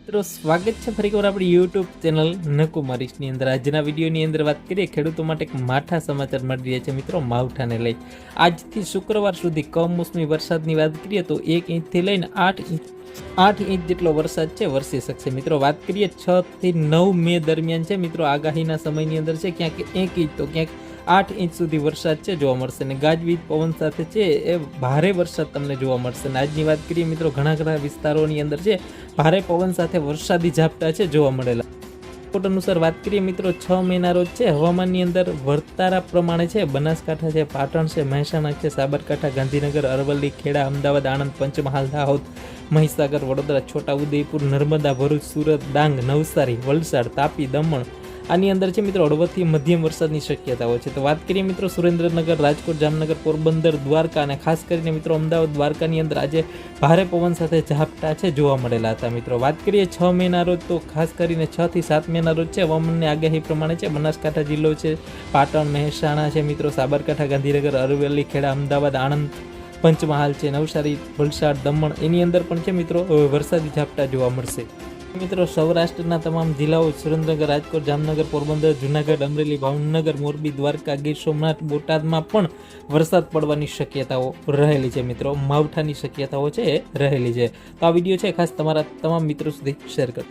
મિત્રો, સ્વાગત છે ફરીવાર આપણી યુટ્યુબ ચેનલ નકુમારીશની અંદર. આજના વિડીયોની અંદર વાત કરીએ ખેડૂતો માટે એક માઠા સમાચાર મળી રહ્યા છે મિત્રો, માવઠાને લઈ. આજથી શુક્રવાર સુધી કમોસમી વરસાદની વાત કરીએ તો એક ઇંચથી લઈને આઠ ઇંચ આઠ ઇંચ જેટલો વરસાદ છે, વરસી શકશે. મિત્રો, વાત કરીએ છ થી નવ મે દરમિયાન છે મિત્રો, આગાહીના સમયની અંદર છે, ક્યાંક એક ઇંચ તો ક્યાંક આઠ ઇંચ સુધી વરસાદ છે, જોવા મળશે. અને ગાજવીજ પવન સાથે છે, એ ભારે વરસાદ તમને જોવા મળશે. અને આજની વાત કરીએ મિત્રો, ઘણા ઘણા વિસ્તારોની અંદર છે, ભારે પવન સાથે વરસાદી ઝાપટા છે, જોવા મળેલા. રિપોર્ટ અનુસાર વાત કરીએ મિત્રો, છ મહિના રોજ છે, હવામાનની અંદર વર્તારા પ્રમાણે છે, બનાસકાંઠા છે, પાટણ છે, મહેસાણા છે, સાબરકાંઠા, ગાંધીનગર, અરવલ્લી, ખેડા, અમદાવાદ, આણંદ, પંચમહાલ, દાહોદ, મહીસાગર, વડોદરા, છોટાઉદેપુર, નર્મદા, ભરૂચ, સુરત, ડાંગ, નવસારી, વલસાડ, તાપી, દમણ આની અંદર છે મિત્રો હળવદથી મધ્યમ વરસાદની શક્યતાઓ છે. તો વાત કરીએ મિત્રો સુરેન્દ્રનગર, રાજકોટ, જામનગર, પોરબંદર, દ્વારકા અને ખાસ કરીને મિત્રો અમદાવાદ, દ્વારકાની અંદર આજે ભારે પવન સાથે ઝાપટા છે જોવા મળેલા હતા મિત્રો. વાત કરીએ છ મહિના રોજ તો ખાસ કરીને છ થી સાત મહિના રોજ છે હવામાનની આગાહી પ્રમાણે છે. બનાસકાંઠા જિલ્લો છે, પાટણ, મહેસાણા છે મિત્રો, સાબરકાંઠા, ગાંધીનગર, અરવલ્લી, ખેડા, અમદાવાદ, આણંદ, પંચમહાલ છે, નવસારી, વલસાડ, દમણ એની અંદર પણ છે મિત્રો વરસાદી ઝાપટા જોવા મળશે. મિત્રો, સૌરાષ્ટ્રના તમામ જિલ્લાઓ, સુરેન્દ્રનગર, રાજકોટ, જામનગર, પોરબંદર, જુનાગઢ, અમરેલી, ભાવનગર, મોરબી, દ્વારકા, ગીર સોમનાથ, બોટાદમાં પણ વરસાદ પડવાની શક્યતાઓ રહેલી છે મિત્રો. માવઠાની શક્યતાઓ છે, રહેલી છે. તો આ વીડિયો છે ખાસ તમારા તમામ મિત્રો સુધી શેર કરો